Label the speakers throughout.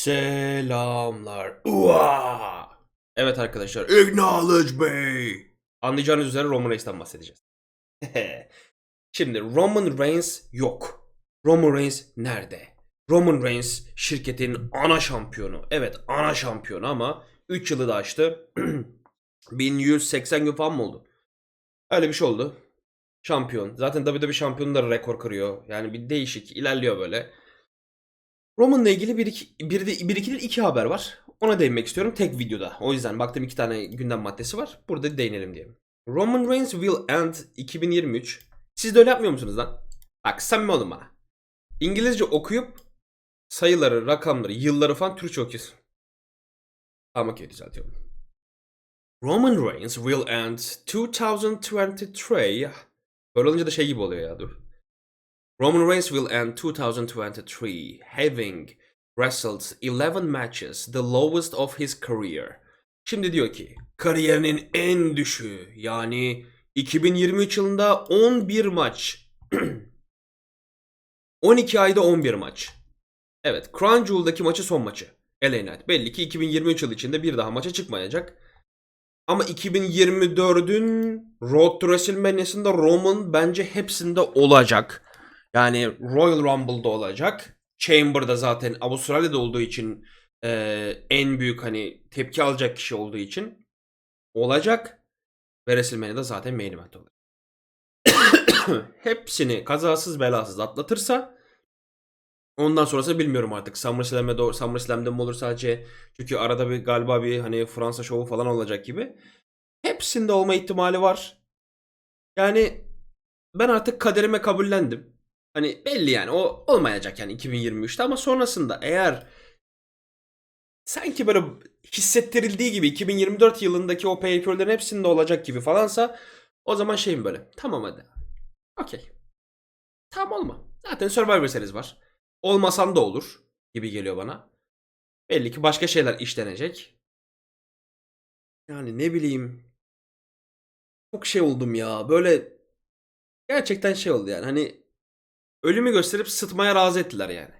Speaker 1: Selamlar. Ua! Evet arkadaşlar. Acknowledge me. Anlayacağınız üzere Roman Reigns'ten bahsedeceğiz. Şimdi Roman Reigns yok. Roman Reigns nerede? Roman Reigns şirketin ana şampiyonu. Evet ana şampiyonu ama 3 yılı da aştı. 1180 gün falan mı oldu? Öyle bir şey oldu. Şampiyon. Zaten WWE şampiyonu da rekor kırıyor. Yani bir değişik ilerliyor böyle. Roman'la ilgili bir iki, bir, de, bir iki, değil, iki haber var. Ona değinmek istiyorum tek videoda. O yüzden baktım iki tane gündem maddesi var. Burada değinelim diye. Roman Reigns will end 2023. Siz de öyle yapmıyor musunuz lan? Bak samimi olun bana. İngilizce okuyup sayıları, rakamları, yılları falan Türkçe okuyorsun. Tamam okey düzeltiyorum. Roman Reigns will end 2023. Böyle olunca da şey gibi oluyor ya dur. Roman Reigns will end 2023 having wrestled 11 matches, the lowest of his career. Şimdi diyor ki kariyerinin en düşüğü yani 2023 yılında 11 maç. 12 ayda 11 maç. Evet Crown Jewel'daki maçı son maçı. LA Knight. Belli ki 2023 yılı içinde bir daha maça çıkmayacak. Ama 2024'ün Road to WrestleMania'sında Roman bence hepsinde olacak. Yani Royal Rumble'da olacak. Chamber'da zaten Avustralya'da olduğu için e, en büyük hani tepki alacak kişi olduğu için olacak. Ve WrestleMania'da zaten main event olacak. Hepsini kazasız belasız atlatırsa ondan sonrası bilmiyorum artık. SummerSlam'e doğru SummerSlam'de mi olur sadece çünkü arada bir galiba bir hani Fransa şovu falan olacak gibi. Hepsinde olma ihtimali var. Yani ben artık kaderime kabullendim. Hani belli yani o olmayacak yani 2023'te ama sonrasında eğer sanki böyle hissettirildiği gibi 2024 yılındaki o pay-per-view'lerin hepsinde olacak gibi falansa o zaman şey mi böyle? Tamam hadi. Okey. Tamam olma. Zaten Survivor Series var. Olmasan da olur gibi geliyor bana. Belli ki başka şeyler işlenecek. Yani ne bileyim. Çok şey oldum ya. Böyle gerçekten şey oldu yani. Hani ölümü gösterip sıtmaya razı ettiler yani.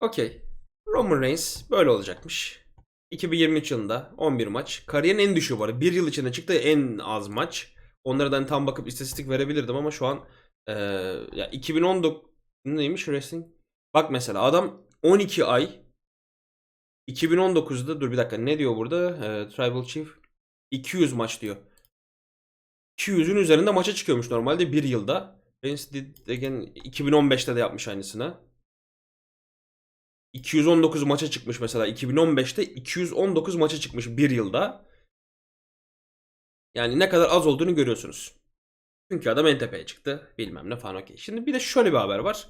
Speaker 1: Okey. Roman Reigns böyle olacakmış. 2023 yılında 11 maç. Kariyerin en düşüğü var. Bir yıl içinde çıktığı en az maç. Onlardan tam bakıp istatistik verebilirdim ama şu an eee ya 2019 neymiş wrestling? Bak mesela adam 12 ay 2019'da dur bir dakika ne diyor burada? Eee, Tribal Chief 200 maç diyor. 200'ün üzerinde maça çıkıyormuş normalde bir yılda. Vince did again 2015'te de yapmış aynısını. 219 maça çıkmış mesela 2015'te 219 maça çıkmış bir yılda. Yani ne kadar az olduğunu görüyorsunuz. Çünkü adam en tepeye çıktı. Bilmem ne falan okey. Şimdi bir de şöyle bir haber var.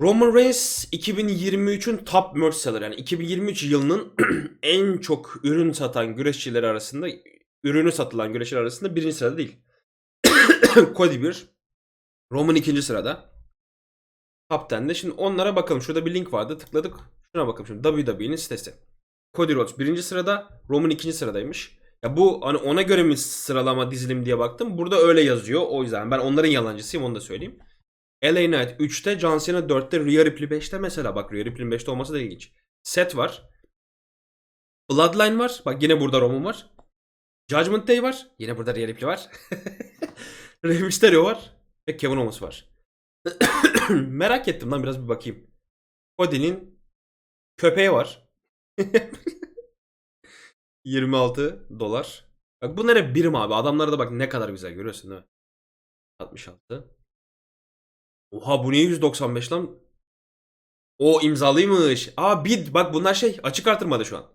Speaker 1: Roman Reigns 2023'ün top merch seller yani 2023 yılının en çok ürün satan güreşçileri arasında ürünü satılan güreşçiler arasında birinci sırada değil. Cody bir. Roman ikinci sırada. Top 10'de. Şimdi onlara bakalım. Şurada bir link vardı. Tıkladık. Şuna bakalım şimdi. WWE'nin sitesi. Cody Rhodes birinci sırada. Roman ikinci sıradaymış. Ya bu hani ona göre mi sıralama dizilim diye baktım. Burada öyle yazıyor. O yüzden ben onların yalancısıyım onu da söyleyeyim. LA Knight 3'te, John Cena 4'te, Rhea Ripley 5'te mesela. Bak Rhea Ripley'in 5'te olması da ilginç. Seth var. Bloodline var. Bak yine burada Roman var. Judgment Day var. Yine burada Rhea Ripley var. Rey Mysterio var. Ve Kevin Owens var. Merak ettim lan biraz bir bakayım. Cody'nin köpeği var. 26 dolar. Bak bunlar hep birim abi. Adamlara da bak ne kadar güzel görüyorsun değil mi? 66. Oha bu niye 195 lan? O imzalıymış. Aa bid bak bunlar şey açık artırmada şu an.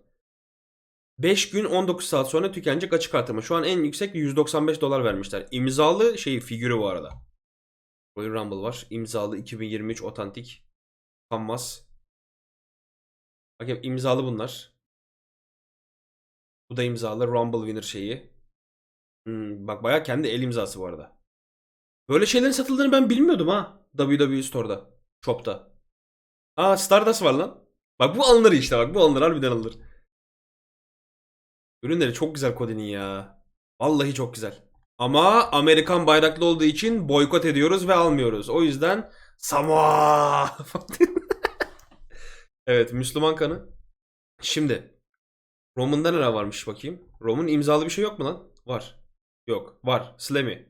Speaker 1: 5 gün 19 saat sonra tükenecek açık artırma. Şu an en yüksek 195 dolar vermişler. İmzalı şey figürü bu arada. Royal Rumble var. İmzalı 2023 otantik. Kanmaz. Bakayım imzalı bunlar. Bu da imzalı Rumble winner şeyi. Hmm, bak bayağı kendi el imzası bu arada. Böyle şeylerin satıldığını ben bilmiyordum ha. WWE Store'da. Shop'ta. Aa Stardust var lan. Bak bu alınır işte bak bu alınır harbiden alınır. Ürünleri çok güzel Cody'nin ya. Vallahi çok güzel. Ama Amerikan bayraklı olduğu için boykot ediyoruz ve almıyoruz. O yüzden Samoa. Evet Müslüman kanı. Şimdi Roman'da neler varmış bakayım. Roman imzalı bir şey yok mu lan? Var. Yok. Var. Slammy.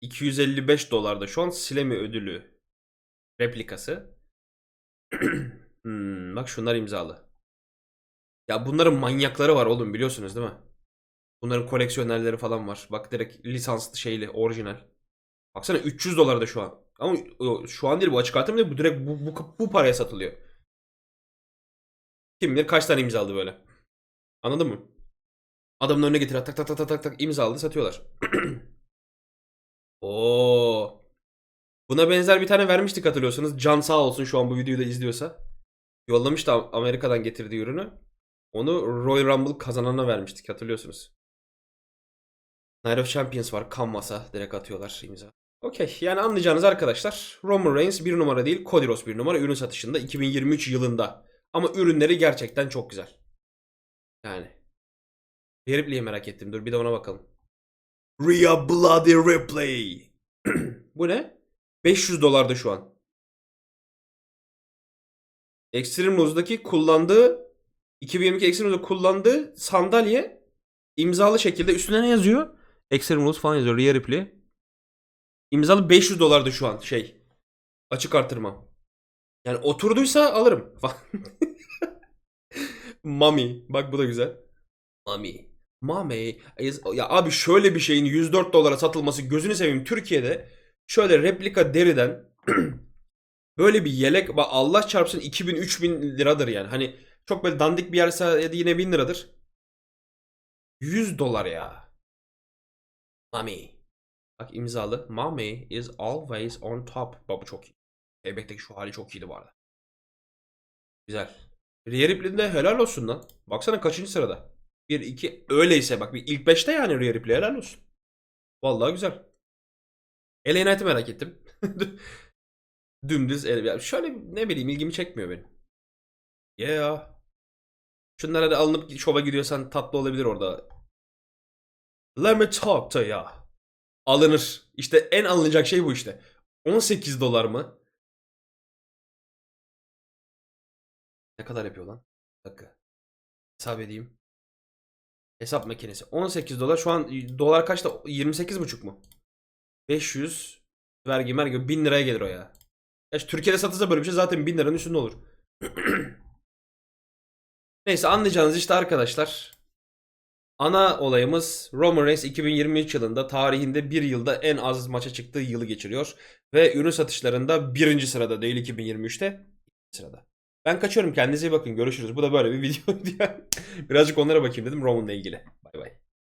Speaker 1: 255 dolarda şu an Slammy ödülü replikası. Hmm, bak şunlar imzalı. Ya bunların manyakları var oğlum biliyorsunuz değil mi? Bunların koleksiyonerleri falan var. Bak direkt lisanslı şeyli, orijinal. Baksana 300 dolar da şu an. Ama şu an değil bu açık artırım değil. Bu direkt bu, bu, bu paraya satılıyor. Kim bilir kaç tane imzaladı böyle. Anladın mı? Adamın önüne getiriyor. Tak tak tak tak tak tak imzaladı satıyorlar. Oo. Buna benzer bir tane vermiştik hatırlıyorsunuz. Can sağ olsun şu an bu videoyu da izliyorsa. Yollamıştı Amerika'dan getirdiği ürünü. Onu Royal Rumble kazanana vermiştik hatırlıyorsunuz. Night of Champions var. Kanvas'a direkt atıyorlar imza. Okey. Yani anlayacağınız arkadaşlar Roman Reigns bir numara değil Cody Rhodes bir numara ürün satışında 2023 yılında. Ama ürünleri gerçekten çok güzel. Yani. Ripley'i merak ettim. Dur bir de ona bakalım. Rhea Bloody Ripley. Bu ne? 500 dolarda şu an. Extreme Rule'daki kullandığı 2022 Extreme Rule'da kullandığı sandalye imzalı şekilde üstüne ne yazıyor? Extreme Rules falan yazıyor. Rhea Ripley. İmzalı 500 dolarda şu an şey. Açık artırma. Yani oturduysa alırım. Mami. Bak bu da güzel. Mami. Mami. Ya abi şöyle bir şeyin 104 dolara satılması gözünü seveyim Türkiye'de şöyle replika deriden böyle bir yelek bak Allah çarpsın 2000-3000 liradır yani. Hani çok böyle dandik bir yerse yine 1000 liradır. 100 dolar ya. Mami. Bak imzalı. Mommy is always on top. Bak bu çok iyi. Bebek'teki şu hali çok iyiydi bu arada. Güzel. Rhea Ripley'in de helal olsun lan. Baksana kaçıncı sırada. 1, 2 öyleyse bak bir ilk 5'te yani Rhea Ripley helal olsun. Vallahi güzel. LA Knight'ı merak ettim. Dümdüz el. Şöyle ne bileyim ilgimi çekmiyor benim. Yeah. Şunlara da alınıp şova gidiyorsan tatlı olabilir orada. Let me talk to ya. Alınır. İşte en alınacak şey bu işte. 18 dolar mı? Ne kadar yapıyor lan? Bir dakika. Hesap edeyim. Hesap makinesi. 18 dolar. Şu an dolar kaçta? 28,5 mu? 500 vergi mergi 1000 liraya gelir o ya. Ya şu Türkiye'de satılsa böyle bir şey zaten 1000 liranın üstünde olur. Neyse anlayacağınız işte arkadaşlar. Ana olayımız Roman Reigns 2023 yılında tarihinde bir yılda en az maça çıktığı yılı geçiriyor. Ve ürün satışlarında birinci sırada değil 2023'te ikinci sırada. Ben kaçıyorum kendinize iyi bakın görüşürüz. Bu da böyle bir video. Birazcık onlara bakayım dedim Roman'la ilgili. Bay bay.